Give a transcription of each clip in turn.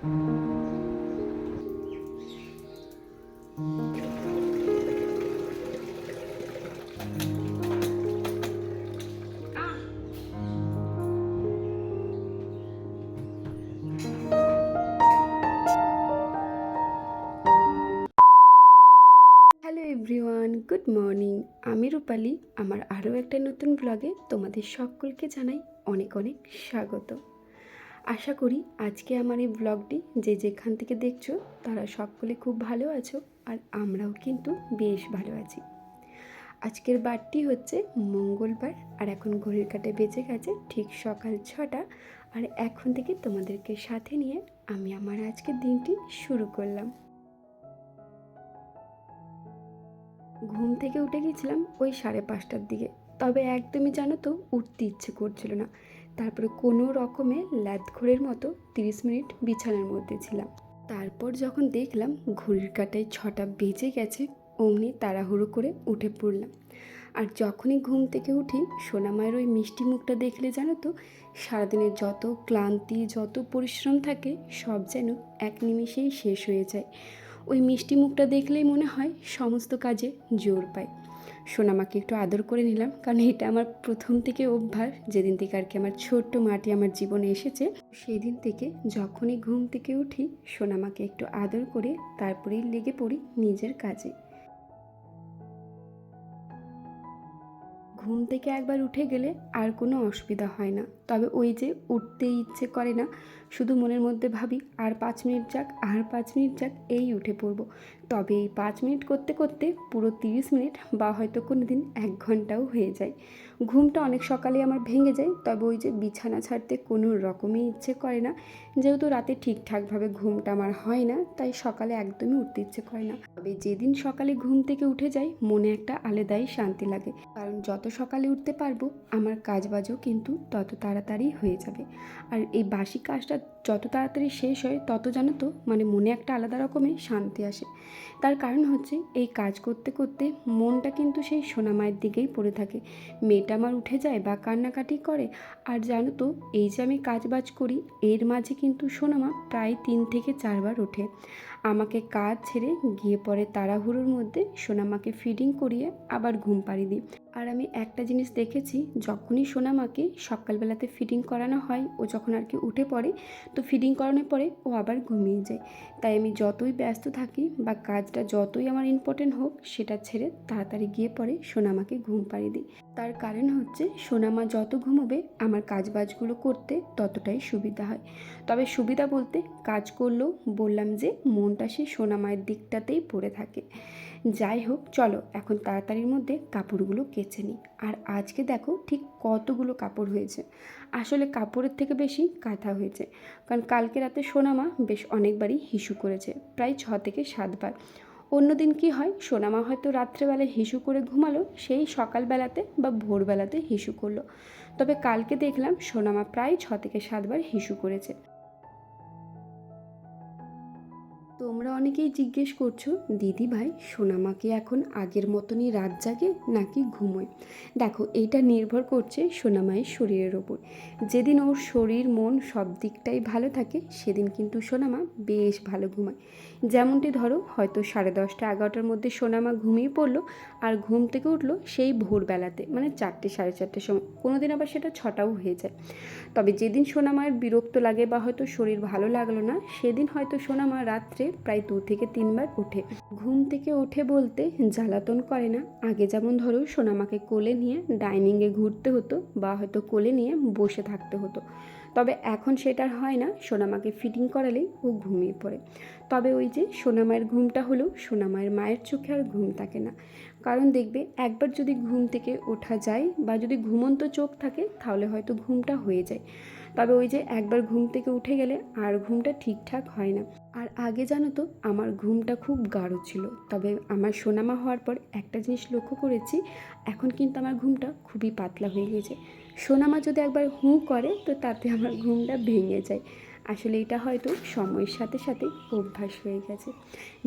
Everyone good morning আমি রূপালী, আমার আরও একটা নতুন ব্লগে তোমাদের সকলকে জানাই অনেক অনেক স্বাগত। আশা করি আজকে আমার এই ব্লগটি যে যেখান থেকে দেখছ তারা সকলে খুব ভালো আছো আর আমরাও কিন্তু বেশ ভালো আছি। আজকের বারটি হচ্ছে মঙ্গলবার আর এখন ঘড়ির কাটে বেঁচে গেছে ঠিক সকাল ছটা আর এখন থেকে তোমাদেরকে সাথে নিয়ে আমি আমার আজকের দিনটি শুরু করলাম। ঘুম থেকে উঠে গেছিলাম ওই সাড়ে পাঁচটার দিকে, তবে একদমই জানো তো উঠতে ইচ্ছে করছিল না। তারপরে কোনো রকমে ল্যাদঘরের মতো তিরিশ মিনিট বিছানার মধ্যে ছিলাম। তারপর যখন দেখলাম ঘড়ির কাটায় ছটা বেজে গেছে, অমনি তাড়াহুড়ো করে উঠে পড়লাম। আর যখনই ঘুম থেকে উঠি, সোনামায়ের ওই মিষ্টি মুখটা দেখলে জানো তো সারাদিনের যত ক্লান্তি, যত পরিশ্রম থাকে, সব যেন এক নিমিষেই শেষ হয়ে যায়। ওই মিষ্টি মুখটা দেখলেই মনে হয় সমস্ত কাজে জোর পায়। সোনামাকে একটু আদর করে নিলাম, কারণ এটা আমার প্রথম থেকে অভ্যাস। যেদিন থেকে আর কি আমার ছোট্ট মাটি আমার জীবনে এসেছে সেই দিন থেকে যখনই ঘুম থেকে উঠি, সোনামাকে একটু আদর করে তারপরেই লেগে পড়ি নিজের কাজে। ঘুম থেকে একবার উঠে গেলে আর কোনো অসুবিধা হয় না। তবে ওই যে উঠতে ইচ্ছে করে না, শুধু মনের মধ্যে ভাবি, আর পাঁচ মিনিট যাক, আর পাঁচ মিনিট যাক, এই উঠে পড়ব। তবে এই পাঁচ মিনিট করতে করতে পুরো তিরিশ মিনিট বা হয়তো কোনো দিন এক ঘন্টাও হয়ে যায়। ঘুমটা অনেক সকালে আমার ভেঙে যায়, তবে ওই যে বিছানা ছাড়তে কোনো রকমই ইচ্ছে করে না। যেহেতু রাতে ঠিকঠাকভাবে ঘুমটা আমার হয় না, তাই সকালে একদমই উঠতে ইচ্ছে করে না। তবে যেদিন সকালে ঘুম থেকে উঠে যাই, মনে একটা আলাদাই শান্তি লাগে। কারণ যত সকালে উঠতে পারব, আমার কাজবাজও কিন্তু তত তাড়াতাড়ি হয়ে যাবে। আর এই বাসি কাজটা যত তাড়াতাড়ি শেষ হয়, তত জানো তো মানে মনে একটা আলাদা রকমের শান্তি আসে। তার কারণ হচ্ছে, এই কাজ করতে করতে মনটা কিন্তু সেই সোনামায়ের দিকেই পড়ে থাকে। মেয়েটা আমার উঠে যায় বা কান্নাকাটি করে, আর জানো তো, এই যে আমি কাজ বাজ করি, এর মাঝে কিন্তু সোনামা প্রায় তিন থেকে চারবার ওঠে। আমাকে কাজ ছেড়ে গিয়ে পরে তাড়াহুড়োর মধ্যে সোনামাকে ফিডিং করিয়ে আবার ঘুম পাড়ি দিই। আর আমি একটা জিনিস দেখেছি, যখনই সোনামাকে সকালবেলাতে ফিডিং করানো হয়, ও যখন আর কি উঠে পড়ে, তো ফিডিং করানোর পরে ও আবার ঘুমিয়ে যায়। তাই আমি যতই ব্যস্ত থাকি বা কাজটা যতই আমার ইম্পর্টেন্ট হোক, সেটা ছেড়ে তাড়াতাড়ি গিয়ে পরে সোনামাকে ঘুম পাড়িয়ে দিই। তার কারণ হচ্ছে সোনামা যত ঘুমোবে, আমার কাজ বাজগুলো করতে ততটাই সুবিধা হয়। তবে সুবিধা বলতে কাজ করলেও বললাম যে মনটা সেই সোনামায়ের দিকটাতেই পড়ে থাকে। যাই হোক, চলো এখন তাড়াতাড়ির মধ্যে কাপড়গুলো কেচে নিই। আর আজকে দেখো ঠিক কতগুলো কাপড় হয়েছে। আসলে কাপড়ের থেকে বেশি কাঁথা হয়েছে। কারণ কালকে রাতে সোনামা বেশ অনেকবারই হিসু করেছে, প্রায় ছ থেকে সাতবার। অন্যদিন কি হয়? সোনামা হয়তো রাত্রেবেলায় হিসু করে ঘুমালো, সেই সকালবেলাতে বা ভোরবেলাতে হিসু করল। তবে কালকে দেখলাম সোনামা প্রায় ছ থেকে সাতবার হিসু করেছে। তোমরা অনেকেই জিজ্ঞেস করছ, দিদি ভাই, সোনামা কি এখন আগের মতনই রাত জাগে নাকি ঘুমোয়? দেখো, এইটা নির্ভর করছে সোনামায়ের শরীরের ওপর। যেদিন ওর শরীর, মন সব দিকটাই ভালো থাকে, সেদিন কিন্তু সোনামা বেশ ভালো ঘুমায়। যেমনটি ধরো, হয়তো সাড়ে দশটা, এগারোটার মধ্যে সোনামা ঘুমিয়ে পড়ল আর ঘুম থেকে উঠল সেই ভোরবেলাতে মানে চারটে, সাড়ে চারটের সময়। কোনো দিন আবার সেটা ছটাও হয়ে যায়। তবে যেদিন সোনামায়ের বিরক্ত লাগে বা হয়তো শরীর ভালো লাগল না, সেদিন হয়তো সোনামা রাত্রে প্রায় দু থেকে তিনবার ওঠে। ঘুম থেকে ওঠে বলতে জ্বালাতন করে না। আগে যেমন ধরো সোনামাকে কোলে নিয়ে ডাইনিংয়ে ঘুরতে হতো বা হয়তো কোলে নিয়ে বসে থাকতে হতো। তবে এখন সেটা হয় না। সোনামাকে ফিটিং করালেই ও ঘুমিয়ে পড়ে। তবে ওই যে সোনামায়ের ঘুমটা হলেও সোনামায়ের মায়ের চোখে আর ঘুম থাকে না। কারণ দেখবে একবার যদি ঘুম থেকে ওঠা যায় বা যদি ঘুমন্ত চোখ থাকে তাহলে হয়তো ঘুমটা হয়ে যায়। তবে ওই যে একবার ঘুম থেকে উঠে গেলে আর ঘুমটা ঠিকঠাক হয় না। আর আগে জানো তো, আমার ঘুমটা খুব গাঢ় ছিল। তবে আমার সোনামা হওয়ার পর একটা জিনিস লক্ষ্য করেছি, এখন কিন্তু আমার ঘুমটা খুবই পাতলা হয়ে গেছে সোনামা যদি একবার হুঁ করে, তো তাতে আমার ঘুমটা ভেঙে যায়। আসলে এটা হয়তো সময়ের সাথে সাথে অভ্যাস হয়ে গেছে।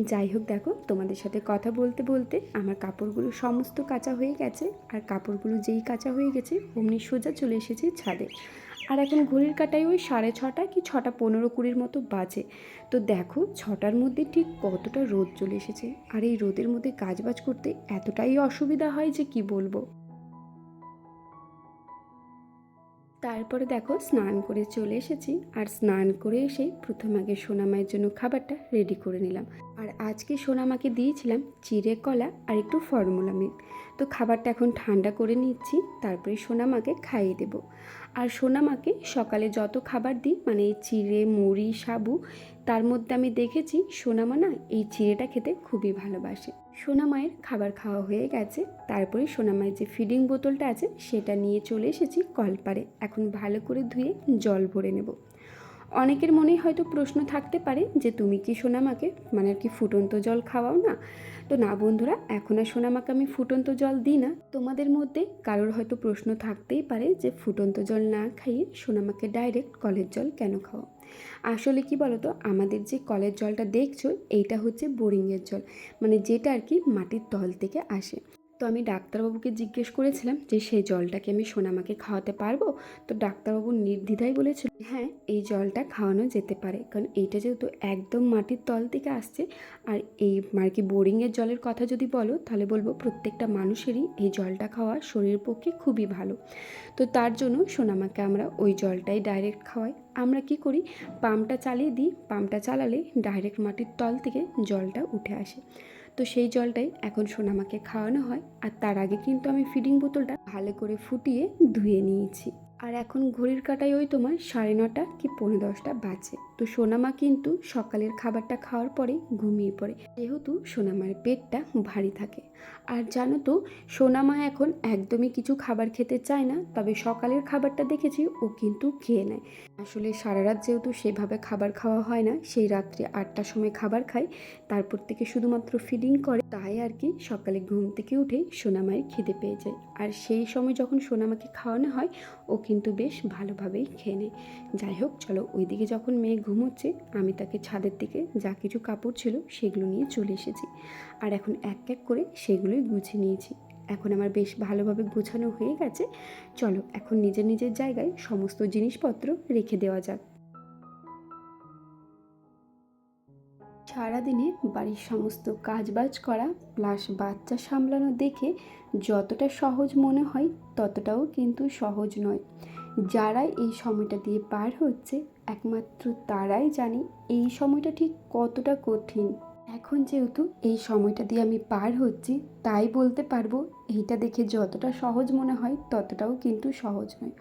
যাই হোক দেখো, তোমাদের সাথে কথা বলতে বলতে আমার কাপড়গুলো সমস্ত কাঁচা হয়ে গেছে, আর কাপড়গুলো যেই কাঁচা হয়ে গেছে, অমনি সোজা চলে এসেছে ছাদে। আর এখন ঘড়ির কাটায় ওই সাড়ে ছটা কি ছটা পনেরো কুড়ির মতো বাজে। তো দেখো, ছটার মধ্যে ঠিক কতটা রোদ চলে এসেছে। আর এই রোদের মধ্যে কাজবাজ করতে এতটাই অসুবিধা হয় যে কি বলব? তারপরে দেখো, স্নান করে চলে এসেছি। আর স্নান করে এসে প্রথম আগে সোনামায়ের জন্য খাবারটা রেডি করে নিলাম। আর আজকে সোনামাকে দিয়েছিলাম চিড়ে কলা আর একটু ফর্মুলা মিল্ক তো খাবারটা এখন ঠান্ডা করে নিচ্ছি, তারপরে সোনামাকে খাইয়ে দেব। আর সোনামাকে সকালে যত খাবার দিই মানে চিড়ে, মুড়ি, সাবু, তার মধ্যে আমি দেখেছি সোনামা না এই চিড়েটা খেতে খুবই ভালোবাসে। সোনামায়ের খাবার খাওয়া হয়ে গেছে, তারপরে সোনামায়ের যে ফিডিং বোতলটা আছে, সেটা নিয়ে চলে এসেছি কলপারে। এখন ভালো করে ধুয়ে জল ভরে নেব। অনেকের মনেই হয়তো প্রশ্ন থাকতে পারে যে তুমি কি সোনামাকে মানে আর কি ফুটন্ত জল খাওয়াও না? তো না বন্ধুরা, এখন আর সোনামাকে আমি ফুটন্ত জল দিই না। তোমাদের মধ্যে কারোর হয়তো প্রশ্ন থাকতেই পারে যে ফুটন্ত জল না খাইয়ে সোনামাকে ডাইরেক্ট কলের জল কেন খাওয়াও আসলে কি বলতো, আমাদের যে কলের জলটা দেখছ, এইটা হচ্ছে বোরিংয়ের জল মানে যেটা আর কি মাটির তল থেকে আসে। তো আমি ডাক্তারবাবুকে জিজ্ঞেস করেছিলাম যে সেই জলটাকে আমি সোনামাকে খাওয়াতে পারব? তো ডাক্তারবাবু নির্দ্বিধায় বলেছিল হ্যাঁ এই জলটা খাওয়ানো যেতে পারে। কারণ এইটা যেহেতু একদম মাটির তল থেকে আসছে, আর এই আর কি বোরিংয়ের জলের কথা যদি বলো, তাহলে বলব প্রত্যেকটা মানুষেরই এই জলটা খাওয়া শরীরের পক্ষে খুবই ভালো। তো তার জন্য সোনামাকে আমরা ওই জলটাই ডাইরেক্ট খাওয়াই। আমরা কি করি, পাম্পটা চালিয়ে দিই। পাম্পটা চালালে ডাইরেক্ট মাটির তল থেকে জলটা উঠে আসে। তো সেই জলটাই এখন সোনামাকে খাওয়ানো হয়। আর তার আগে কিন্তু আমি ফিডিং বোতলটা ভালো করে ফুটিয়ে ধুয়ে নিয়েছি। আর এখন ঘড়ির কাটায় ওই তোমার সাড়ে নটা কি পৌনে দশটা বাজে। তো সোনামা কিন্তু সকালের খাবারটা খাওয়ার পরে ঘুমিয়ে পড়ে। যেহেতু সোনামার পেটটা ভারী থাকে। আর জানো তো সোনামা এখন একদমই কিছু খাবার খেতে চায় না। তবে সকালের খাবারটা দেখেছি ও কিন্তু খেয়ে নেয়। আসলে সারা রাত যেহেতু সেভাবে খাবার খাওয়া হয় না, সেই রাত্রে আটটার সময় খাবার খাই, তারপর থেকে শুধুমাত্র ফিডিং করে, তাই আর কি সকালে ঘুম থেকে উঠেই সোনামায়ের খিদে পেয়ে যায়। আর সেই সময় যখন সোনামাকে খাওয়ানো হয়, ও কিন্তু বেশ ভালোভাবেই খেয়ে নেয়। যাই হোক, চলো ওইদিকে যখন মেয়ে ঘুমোচ্ছে, আমি তাকে ছাদের দিকে যা কিছু কাপড় ছিল সেগুলো নিয়ে চলে এসেছি। আর এখন এক এক করে সেগুলোই গুছিয়ে নিয়েছি। এখন আমার বেশ ভালোভাবে গোছানো হয়ে গেছে। চলো, এখন নিজের নিজের জায়গায় সমস্ত জিনিসপত্র রেখে দেওয়া যাক। সারাদিনে বাড়ির সমস্ত কাজবাজ করা প্লাস বাচ্চা সামলানো দেখে যতটা সহজ মনে হয় ততটাও কিন্তু সহজ নয়। যারা এই সময়টা দিয়ে পার হচ্ছে, একমাত্র তারাই জানে এই সময়টা ঠিক কতটা কঠিন। এখন যেহেতু এই সময়টা দিয়ে আমি পার হচ্ছি, তাই বলতে পারব এইটা দেখে যতটা সহজ মনে হয় ততটাও কিন্তু সহজ নয়।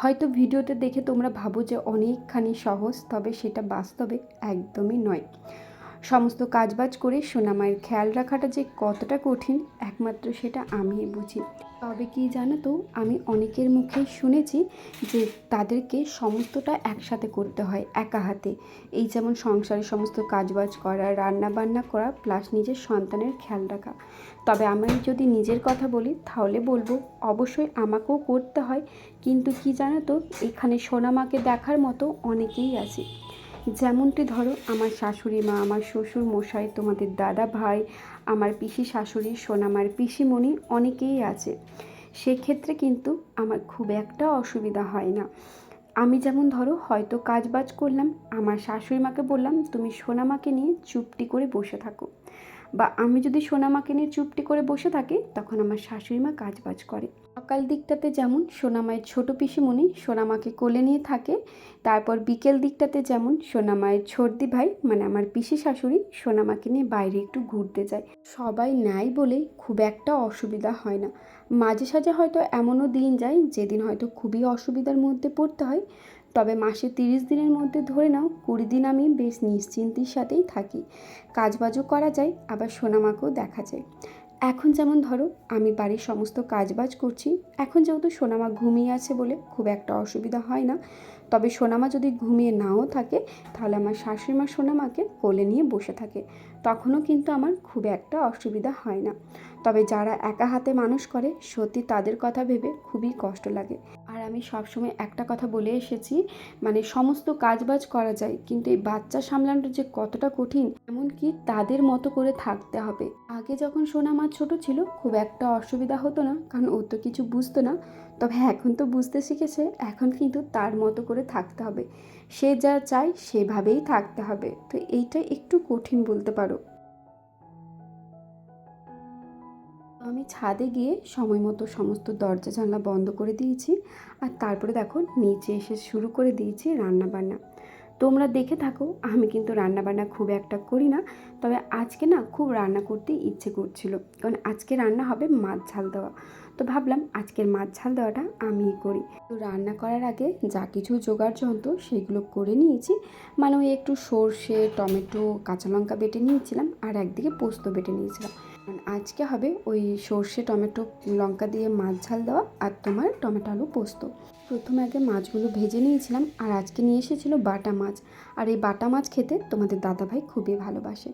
হয়তো ভিডিওটা দেখে তোমরা ভাবো যে অনেকখানি সহজ, তবে সেটা বাস্তবে একদমই নয়। সমস্ত কাজবাজ করে সোনামায়ের খেয়াল রাখাটা যে কতটা কঠিন, একমাত্র সেটা আমি বুঝি। তবে কি জানো তো, আমি অনেকের মুখেই শুনেছি যে তাদেরকে সমস্তটা একসাথে করতে হয়, একা হাতে। এই যেমন সংসারে সমস্ত কাজবাজ করা রান্না বান্না করা প্লাস নিজের সন্তানের খেয়াল রাখা। তবে আমি যদি নিজের কথা বলি, তাহলে বলব অবশ্যই আমাকেও করতে হয়, কিন্তু কি জানো তো, এখানে সোনামাকে দেখার মতো অনেকেই আছে। যেমনটি ধরো, আমার শাশুড়ি মা, আমার শ্বশুর মশাই, তোমাদের দাদা ভাই, আমার পিসি শাশুড়ি, সোনামার পিসিমণি অনেকেই আছে। সেক্ষেত্রে কিন্তু আমার খুব একটা অসুবিধা হয় না। আমি যেমন ধরো, হয়তো কাজবাজ করলাম, আমার শাশুড়ি মাকে বললাম, তুমি সোনামাকে নিয়ে চুপটি করে বসে থাকো। বা আমি যদি সোনামাকে নিয়ে চুপটি করে বসে থাকি, তখন আমার শাশুড়ি মা কাজ বাজ করে। সকাল দিকটাতে যেমন সোনামায়ের ছোটো পিসিমণি সোনামাকে কোলে নিয়ে থাকে, তারপর বিকেল দিকটাতে যেমন সোনামায়ের ছর্দি ভাই মানে আমার পিসি শাশুড়ি সোনামাকে নিয়ে বাইরে একটু ঘুরতে যায়। সবাই নাই বলে খুব একটা অসুবিধা হয় না। মাঝে সাঝে হয়তো এমনও দিন যায়, যেদিন হয়তো খুবই অসুবিধার মধ্যে পড়তে হয় তবে মাসে তিরিশ দিনের মধ্যে ধরে নাও কুড়ি দিন আমি বেশ নিশ্চিন্তির সাথেই থাকি। কাজবাজও করা যায়, আবার সোনামাকেও দেখা যায়। এখন যেমন ধরো, আমি বাড়ির সমস্ত কাজবাজ করছি, এখন যেহেতু সোনামা ঘুমিয়ে আছে বলে খুব একটা অসুবিধা হয় না, তবে সোনামা যদি ঘুমিয়ে নাও থাকে, তাহলে আমার শাশুড়ি মা সোনামাকে কোলে নিয়ে বসে থাকে। তখনও কিন্তু আমার খুব একটা অসুবিধা হয় না। তবে যারা একা হাতে মানুষ করে, সত্যি তাদের কথা ভেবে খুবই কষ্ট লাগে। আর আমি সবসময় একটা কথা বলে এসেছি মানে সমস্ত কাজবাজ করা যায়, কিন্তু এই বাচ্চা সামলানোটা যে কতটা কঠিন, এমনকি তাদের মতো করে থাকতে হবে। আগে যখন সোনা মা ছোট ছিল, খুব একটা অসুবিধা হতো না, কারণ ও তো কিছু বুঝতো না। তবে এখন তো বুঝতে শিখেছে, এখন কিন্তু তার মতো করে থাকতে হবে। সে যা চায়, সেভাবেই থাকতে হবে। তো এইটা একটু কঠিন বলতে পারো। আমি ছাদে গিয়ে সময় মতো সমস্ত দরজা জানলা বন্ধ করে দিয়েছি আর তারপরে দেখো নিচে এসে শুরু করে দিয়েছি রান্না বান্না তোমরা দেখে থাকো, আমি কিন্তু রান্না বান্না খুব একটা করি না, তবে আজকে না খুব রান্না করতে ইচ্ছে করছিল। কারণ আজকে রান্না হবে মাছ ঝাল দেওয়া। তো ভাবলাম আজকের মাছ ঝাল দেওয়াটা আমিই করি। তো রান্না করার আগে যা কিছু জোগাড় যন্ত্র সেগুলো করে নিয়েছি। মানে ওই একটু সর্ষে, টমেটো, কাঁচা লঙ্কা বেটে নিয়েছিলাম আর একদিকে পোস্ত বেটে নিয়েছিলাম। আজকে হবে ওই সর্ষে, টমেটো, লঙ্কা দিয়ে মাছ ঝাল দেওয়া আর তোমার টমেটো আলু পোস্ত। প্রথমে আগে মাছগুলো ভেজে নিয়েছিলাম আর আজকে নিয়ে এসেছিল বাটা মাছ। আর এই বাটা মাছ খেতে তোমাদের দাদাভাই খুবই ভালোবাসে।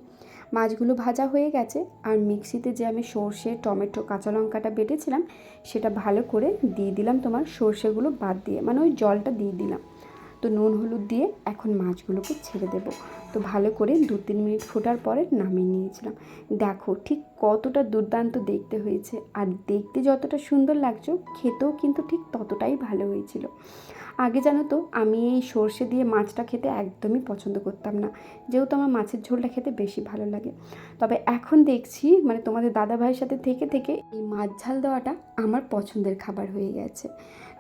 মাছগুলো ভাজা হয়ে গেছে আর মিক্সিতে যে আমি সর্ষে, টমেটো, কাঁচা লঙ্কাটা বেটেছিলাম সেটা ভালো করে দিয়ে দিলাম তোমার সর্ষেগুলো বাদ দিয়ে মানে ওই জলটা দিয়ে দিলাম। তো নুন, হলুদ দিয়ে এখন মাছগুলোকে ছেড়ে দেব। তো ভালো করে দু, তিন মিনিট ফোটার পরে নামিয়ে নিয়েছিলাম। দেখো ঠিক কতটা দুর্দান্ত দেখতে হয়েছে। আর দেখতে যতটা সুন্দর লাগছে, খেতেও কিন্তু ঠিক ততটাই ভালো হয়েছিল। আগে জানো তো, আমি এই সর্ষে দিয়ে মাছটা খেতে একদমই পছন্দ করতাম না। যেহেতু আমার মাছের ঝোলটা খেতে বেশি ভালো লাগে। তবে এখন দেখছি মানে তোমাদের দাদা ভাইয়ের সাথে থেকে থেকে এই মাছ ঝাল দেওয়াটা আমার পছন্দের খাবার হয়ে গেছে।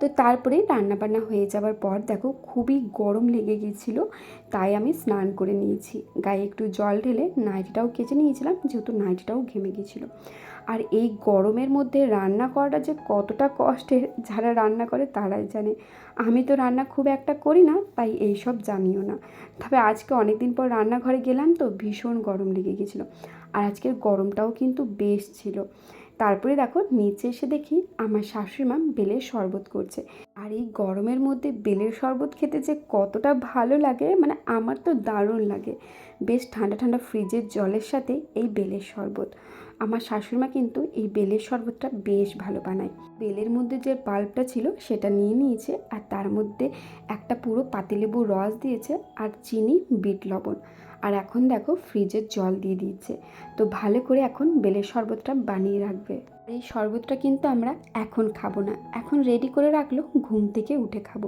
তো তারপরে রান্নাবান্না হয়ে যাওয়ার পর দেখো, খুবই গরম লেগে গিয়েছিল, তাই আমি স্নান করে নিয়েছি। গায়ে একটু জল ঢেলে নাইটিটাও কেচে নিয়েছিলাম, যেহেতু নাইটিটাও ঘেমে গিয়েছিল। আর এই গরমের মধ্যে রান্না করাটা যে কতটা কষ্টের, যারা রান্না করে তারাই জানে। আমি তো রান্না খুব একটা করি না, তাই এইসব জানিও না। তবে আজকে অনেক দিন পর রান্নাঘরে গেলাম তো ভীষণ গরম লেগে গেছিল। আর আজকের গরমটাও কিন্তু বেশ ছিল। তারপরে দেখো নিচে এসে দেখি আমার শাশুড়ি মা বেলের শরবত করছে। আর এই গরমের মধ্যে বেলের শরবত খেতে যে কতটা ভালো লাগে মানে আমার তো দারুণ লাগে। বেশ ঠান্ডা ঠান্ডা ফ্রিজের জলের সাথে এই বেলের শরবত। আমার শাশুড়িমা কিন্তু এই বেলের শরবতটা বেশ ভালো বানায়। বেলের মধ্যে যে বাল্বটা ছিল সেটা নিয়ে নিয়েছে আর তার মধ্যে একটা পুরো পাতিলেবুর রস দিয়েছে আর চিনি, বিট লবণ। আর এখন দেখো ফ্রিজের জল দিয়ে দিয়েছে তো ভালো করে এখন বেলের শরবতটা বানিয়ে রাখবে। এই শরবতটা কিন্তু আমরা এখন খাব না। এখন রেডি করে রাখল, ঘুম থেকে উঠে খাব।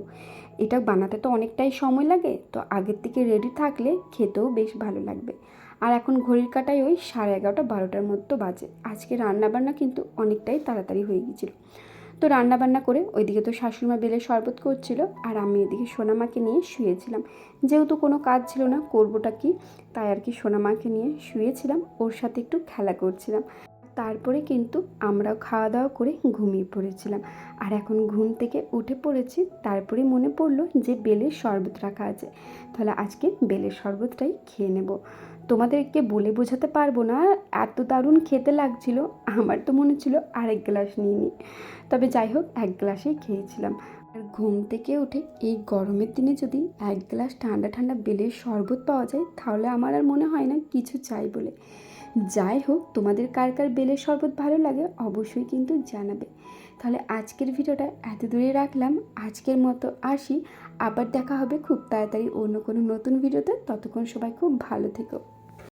এটা বানাতে তো অনেকটাই সময় লাগে, তো আগের থেকে রেডি থাকলে খেতেও বেশ ভালো লাগবে। আর এখন ঘড়ির কাটায় ওই সাড়ে এগারোটা বারোটার মতো বাজে। আজকে রান্নাবান্না কিন্তু অনেকটাই তাড়াতাড়ি হয়ে গিয়েছিল। তো রান্নাবান্না করে ওইদিকে তো শাশুড়িমা বেলে শরবত করছিল আর আমি এদিকে সোনামাকে নিয়ে শুয়েছিলাম। যেহেতু কোনো কাজ ছিল না, করবোটা কি? তাই আর কি সোনামাকে নিয়ে শুয়েছিলাম, ওর সাথে একটু খেলা করছিলাম। তারপরে কিন্তু আমরাও খাওয়া দাওয়া করে ঘুমিয়ে পড়েছিলাম। আর এখন ঘুম থেকে উঠে পড়েছি, তারপরে মনে পড়ল যে বেলের শরবত রাখা আছে। তাহলে আজকে বেলের শরবতটাই খেয়ে নেব। তোমাদেরকে বলে বোঝাতে পারব না, এত দারুণ খেতে লাগছিল। আমার তো মনে ছিল আরেক গ্লাস নিয়ে নিই তবে যাই হোক, এক গ্লাসেই খেয়েছিলাম। আর ঘুম থেকে উঠে এই গরমের দিনে যদি এক গ্লাস ঠান্ডা ঠান্ডা বেলের শরবত পাওয়া যায়, তাহলে আমার আর মনে হয় না কিছু চাই বলে। যাই হোক, তোমাদের কার কার বেলের শরবত ভালো লাগে অবশ্যই কিন্তু জানাবে। তাহলে আজকের ভিডিওটা এত দূরে রাখলাম। আজকের মতো আসি। আবার দেখা হবে খুব তাড়াতাড়ি অন্য কোনো নতুন ভিডিওতে। ততক্ষণ সবাই খুব ভালো থেকো।